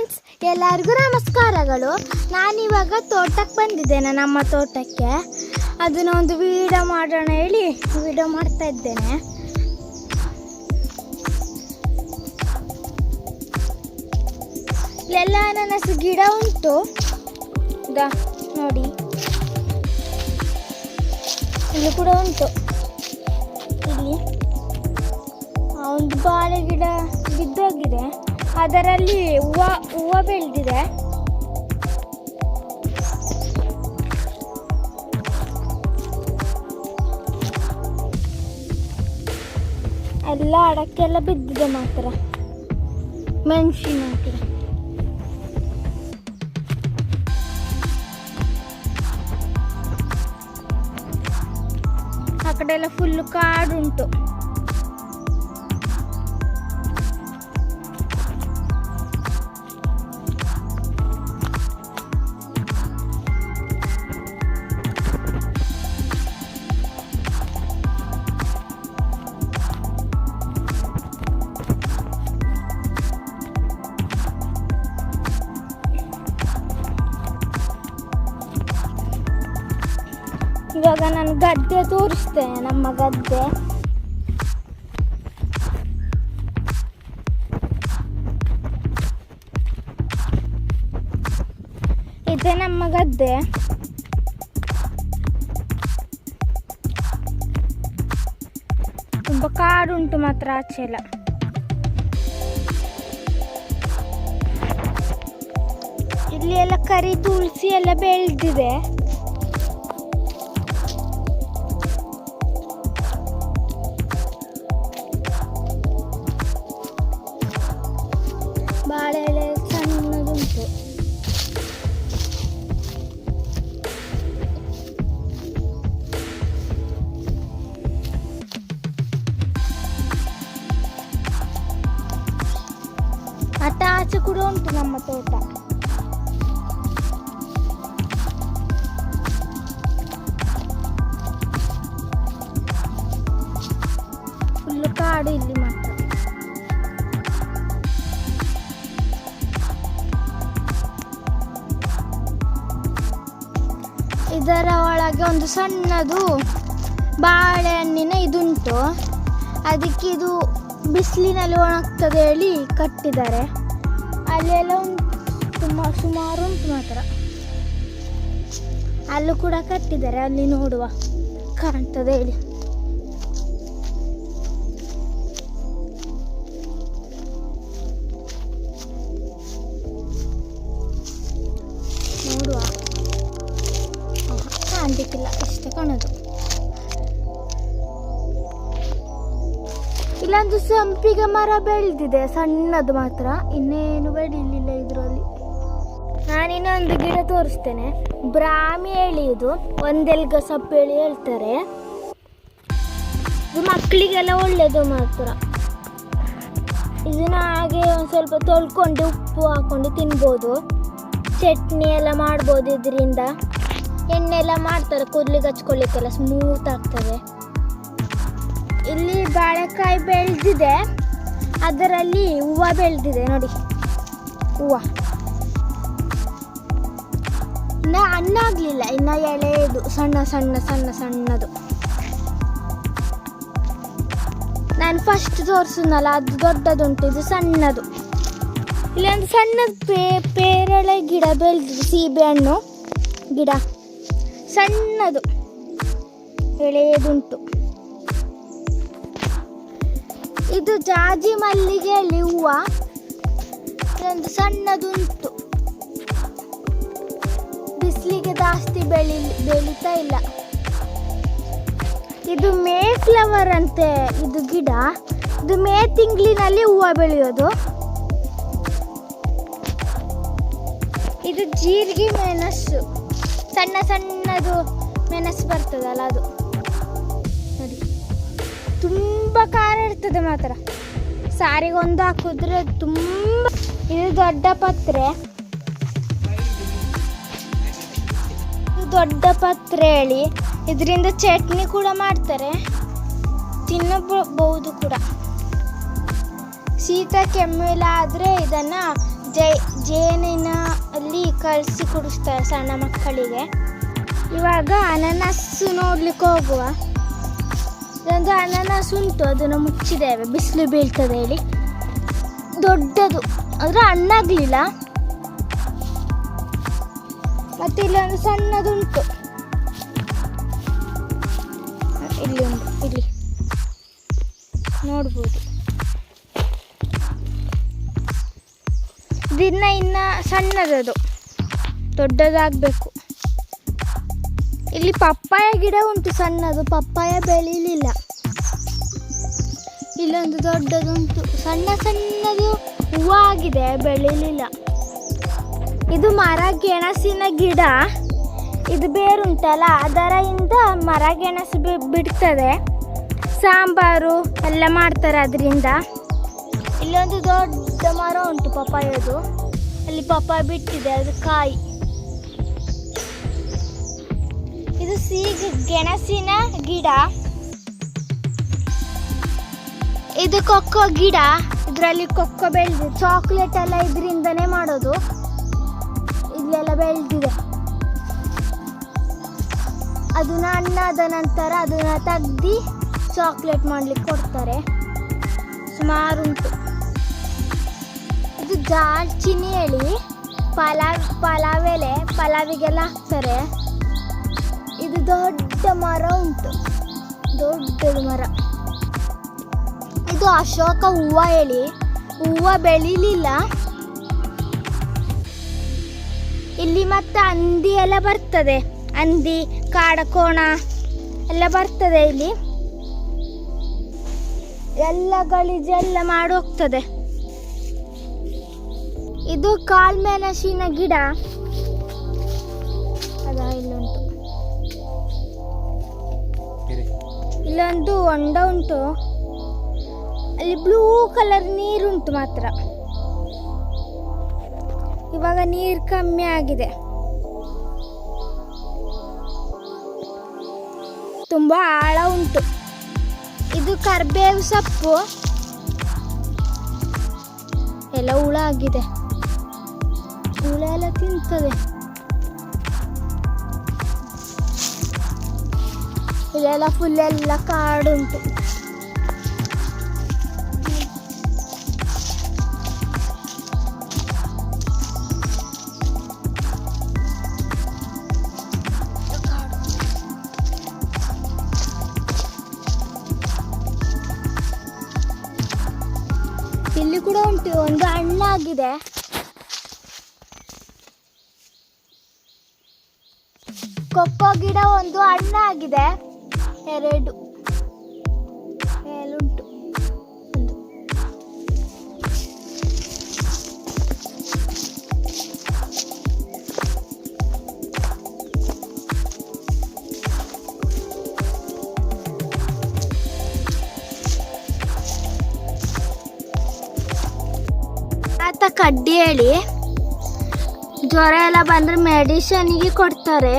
Friends, ಎಲ್ಲರಿಗೂ ನಮಸ್ಕಾರಗಳು. ನಾನಿವಾಗ ತೋಟಕ್ಕೆ ಬಂದಿದ್ದೇನೆ, ನಮ್ಮ ತೋಟಕ್ಕೆ. ಅದನ್ನ ಒಂದು ವೀಡಿಯೋ ಮಾಡೋಣ ಹೇಳಿ ವೀಡಿಯೋ ಮಾಡ್ತಾ ಇದ್ದೇನೆ. ಇಲ್ಲೆಲ್ಲ ಅನಾನಸ್ ಗಿಡ ಉಂಟು. ದಾ, ನೋಡಿ. ಇಲ್ಲಿ ಕೂಡ ಉಂಟು. ಇಲ್ಲಿ. ಒಂದು ಬಾಳೆ ಗಿಡ ಬಿದ್ದೋಗಿದೆ. ಅದರಲ್ಲಿ ಹೂವು ಹೂವು ಬೆಳೆದಿದೆ. ಎಲ್ಲ ಅಡಕ್ಕೆಲ್ಲ ಬಿದ್ದಿದೆ ಮಾತ್ರ. ಮೆಣಸಿನ ಗಿಡ ಆ ಕಡೆ ಎಲ್ಲ ಫುಲ್ ಕಾಡುಂಟು. ಇವಾಗ ನಾನು ಗದ್ದೆ ತೋರಿಸ್ತೇನೆ, ನಮ್ಮ ಗದ್ದೆ. ಇದೆ ನಮ್ಮ ಗದ್ದೆ. ತುಂಬ ಕಾಡುಂಟು ಮಾತ್ರ ಆಚೆ ಎಲ್ಲ. ಇಲ್ಲಿ ಎಲ್ಲ ಕರಿ ತುಳಸಿ ಎಲ್ಲ ಬೆಳೆದಿದೆ. ಉಂಟು ನಮ್ಮ ತೋಟ. ಫುಲ್ಲು ಕಾಡು ಇಲ್ಲಿ ಮಾತ್ರ. ಇದರ ಒಳಗೆ ಒಂದು ಸಣ್ಣದು ಬಾಳೆಹಣ್ಣಿನ ಇದುಂಟು. ಅದಕ್ಕೆ ಇದು ಬಿಸಿಲಿನಲ್ಲಿ ಒಣಗ್ತದೆ ಹೇಳಿ ಕಟ್ಟಿದ್ದಾರೆ. ಅಲ್ಲೆಲ್ಲ ಉಂಟು ತುಂಬ ಸುಮಾರು ಉಂಟು ಮಾತ್ರ. ಅಲ್ಲೂ ಕೂಡ ಕಟ್ಟಿದ್ದಾರೆ ಅಲ್ಲಿ ನೋಡುವ. ಕಾಣ್ತದೆ ಹೇಳಿ. ಸಂಪಿಗೆ ಮರ ಬೆಳೆದಿದೆ, ಸಣ್ಣದು ಮಾತ್ರ. ಇನ್ನೇನು ಬೆಳಿಲಿಲ್ಲ ಇದರಲ್ಲಿ. ನಾನು ಇನ್ನೊಂದು ಗಿಡ ತೋರಿಸ್ತೇನೆ. ಬ್ರಾಹ್ಮಿ ಹೇಳಿ ಇದು ಒಂದೆಲ್ಗ ಸೊಪ್ಪು ಹೇಳಿ ಹೇಳ್ತಾರೆ. ಮಕ್ಕಳಿಗೆಲ್ಲ ಒಳ್ಳೇದು ಮಾತ್ರ. ಇದನ್ನ ಹಾಗೆ ಒಂದು ಸ್ವಲ್ಪ ತೊಳ್ಕೊಂಡು ಉಪ್ಪು ಹಾಕೊಂಡು ತಿನ್ಬೋದು. ಚಟ್ನಿ ಎಲ್ಲ ಮಾಡ್ಬೋದು ಇದರಿಂದ. ಎಣ್ಣೆ ಎಲ್ಲ ಮಾಡ್ತಾರೆ, ಕೂದಲಿಗೆ ಹಚ್ಕೊಳ್ಳಿಕ್ಕೆಲ್ಲ ಸ್ಮೂತ್ ಆಗ್ತದೆ. ಇಲ್ಲಿ ಬಾಳೆಕಾಯಿ ಬೆಳೆದಿದೆ. ಅದರಲ್ಲಿ ಹೂವು ಬೆಳೆದಿದೆ ನೋಡಿ. ಹೂವು. ಇನ್ನು ಹಣ್ಣಾಗಲಿಲ್ಲ ಇನ್ನು ಎಳೆಯದು ಸಣ್ಣ ಸಣ್ಣ ಸಣ್ಣ, ಸಣ್ಣದು. ನಾನು ಫಸ್ಟ್ ತೋರಿಸಿದ್ನಲ್ಲ ಅದು ದೊಡ್ಡದುಂಟು, ಇದು ಸಣ್ಣದು. ಇಲ್ಲೊಂದು ಸಣ್ಣದು ಪೇ, ಪೇರಳೆ ಗಿಡ ಬೆಳೆದಿದೆ ಸೀಬೆ ಹಣ್ಣು ಗಿಡ. ಸಣ್ಣದು. ಎಳೆಯದುಂಟು ಇದು ಜಾಜಿ ಮಲ್ಲಿಗೆಯಲ್ಲಿ ಹೂವು ಒಂದು ಸಣ್ಣದುಂಟು. ಬಿಸಿಲಿಗೆ ಜಾಸ್ತಿ ಬೆಳಿ, ಬೆಳೀತಾ ಇಲ್ಲ. ಇದು ಮೇ ಫ್ಲವರ್ ಅಂತೆ, ಇದು ಗಿಡ. ಇದು ಮೇ ತಿಂಗಳಿನಲ್ಲಿ ಹೂವು ಬೆಳೆಯೋದು. ಇದು ಜೀರಿಗೆ ಮೆಣಸು. ಸಣ್ಣ ಸಣ್ಣದು ಮೆಣಸು ಬರ್ತದಲ್ಲ ಅದು. ತುಂಬ ಖಾರ ಇರ್ತದೆ ಮಾತ್ರ. ಸಾರಿಗೆ ಒಂದು ಹಾಕಿದ್ರೆ ತುಂಬ ಇದು ದೊಡ್ಡ ಪತ್ರೆ. ದೊಡ್ಡ ಪತ್ರೆ ಹೇಳಿ. ಇದರಿಂದ ಚಟ್ನಿ ಕೂಡ ಮಾಡ್ತಾರೆ. ತಿನ್ನಬಹುದು ಕೂಡ. ಶೀತ ಕೆಮ್ಮು ಇಲ್ಲ ಆದರೆ ಇದನ್ನು ಜೈ ಜೇನಿನ ಅಲ್ಲಿ ಕಳಿಸಿ ಕುಡಿಸ್ತಾರೆ ಸಣ್ಣ ಮಕ್ಕಳಿಗೆ. ಇವಾಗ ಅನನಸ್ಸು ನೋಡ್ಲಿಕ್ಕೆ ಹೋಗುವ. ಇದೊಂದು ಅನಾನಸ್ ಉಂಟು ಅದನ್ನು ಮುಚ್ಚಿದ್ದೇವೆ. ಬಿಸಿಲು ಬೀಳ್ತದೆ ಹೇಳಿ. ದೊಡ್ಡದು. ಅಂದ್ರೆ ಹಣ್ಣಾಗ್ಲಿಲ್ಲ. ಮತ್ತೆ ಇಲ್ಲೊಂದು ಸಣ್ಣದುಂಟು. ಇಲ್ಲಿ ಉಂಟು, ಇಲ್ಲಿ. ನೋಡ್ಬೋದು. ದಿನ ಇನ್ನ ಸಣ್ಣದದು. ದೊಡ್ಡದಾಗಬೇಕು. ಇಲ್ಲಿ ಪಪ್ಪಾಯ ಗಿಡ ಉಂಟು ಸಣ್ಣದು, ಪಪ್ಪಾಯ ಬೆಳೀಲಿಲ್ಲ. ಇಲ್ಲೊಂದು ದೊಡ್ಡದುಂಟು. ಸಣ್ಣ ಸಣ್ಣದು ಹೂವು ಆಗಿದೆ ಬೆಳೀಲಿಲ್ಲ. ಇದು ಮರ ಗೆಣಸಿನ ಗಿಡ. ಇದು ಬೇರುಂಟಲ್ಲ, ಅದರಿಂದ ಮರ ಗೆಣಸು ಬಿ- ಬಿಡ್ತದೆ. ಸಾಂಬಾರು ಎಲ್ಲ ಮಾಡ್ತಾರೆ ಅದರಿಂದ. ಇಲ್ಲೊಂದು ದೊಡ್ಡ ಮರ ಉಂಟು ಪಪ್ಪಾಯದು. ಅಲ್ಲಿ ಪಪ್ಪಾಯ ಬಿಟ್ಟಿದೆ, ಅದು ಕಾಯಿ. ಇದು ಸೀಗ ಗೆಣಸಿನ ಗಿಡ. ಇದು ಕೊಕ್ಕೋ ಗಿಡ. ಇದರಲ್ಲಿ ಕೊಕ್ಕೋ ಬೆಳೆದಿದೆ. ಚಾಕ್ಲೇಟ್ ಎಲ್ಲ ಇದರಿಂದನೇ ಮಾಡೋದು. ಇಲ್ಲೆಲ್ಲ ಬೆಳೆದಿದೆ. ಅದನ್ನ ಹಣ್ಣಾದ ನಂತರ ಅದನ್ನ ತೆಗ್ದು ಚಾಕ್ಲೇಟ್ ಮಾಡ್ಲಿಕ್ಕೆ ಕೊಡ್ತಾರೆ. ಸುಮಾರು ಉಂಟು ಇದು ದಾಲ್ಚಿನಿ ಹೇಳಿ ಪಲಾವ್ ಪಲಾವ್ ಎಲೆ ಪಲಾವಿಗೆಲ್ಲ ಹಾಕ್ತಾರೆ. ಇದು ದೊಡ್ಡ ಮರ ಉಂಟು. ದೊಡ್ಡ ಮರ. ಇದು ಅಶೋಕ ಹೂವ ಹೇಳಿ ಹೂವ ಬೆಳಿಲಿಲ್ಲ. ಇಲ್ಲಿ ಮತ್ತೆ ಹಂದಿ ಎಲ್ಲ ಬರ್ತದೆ. ಹಂದಿ, ಕಾಡಕೋಣ ಎಲ್ಲ ಬರ್ತದೆ ಇಲ್ಲಿ. ಎಲ್ಲ ಗಲೀಜೆಲ್ಲ ಮಾಡಿ ಹೋಗ್ತದೆ. ಇದು ಕಾಳ್ಮೆಣಸಿನ ಗಿಡ. ಅದ ಇಲ್ಲುಂಟು ಇಲ್ಲೊಂದು ಹೊಂಡ ಉಂಟು. ಅಲ್ಲಿ ಬ್ಲೂ ಕಲರ್ ನೀರುಂಟು ಮಾತ್ರ. ಇವಾಗ ನೀರು ಕಮ್ಮಿ ಆಗಿದೆ. ತುಂಬಾ ಆಳ ಉಂಟು. ಇದು ಕರ್ಬೇವು ಸೊಪ್ಪು. ಎಲ್ಲ ಹುಳ ಆಗಿದೆ. ಹುಳ ಎಲ್ಲ ತಿಂತದೆ. ಇಲ್ಲೆಲ್ಲ ಫುಲ್ ಎಲ್ಲ ಕಾಡುಂಟು ಇಲ್ಲಿ ಕೂಡ ಉಂಟು ಒಂದು ಹಣ್ಣಾಗಿದೆ. ಕೊಕ್ಕೋ ಗಿಡ ಒಂದು ಹಣ್ಣಾಗಿದೆ. ಎರಡು. ಮೇಲುಂಟು. ಆತ ಕಡ್ಡಿ ಹೇಳಿ ಜ್ವರ ಎಲ್ಲ ಬಂದ್ರೆ ಮೆಡಿಸನ್ಗೆ ಕೊಡ್ತಾರೆ.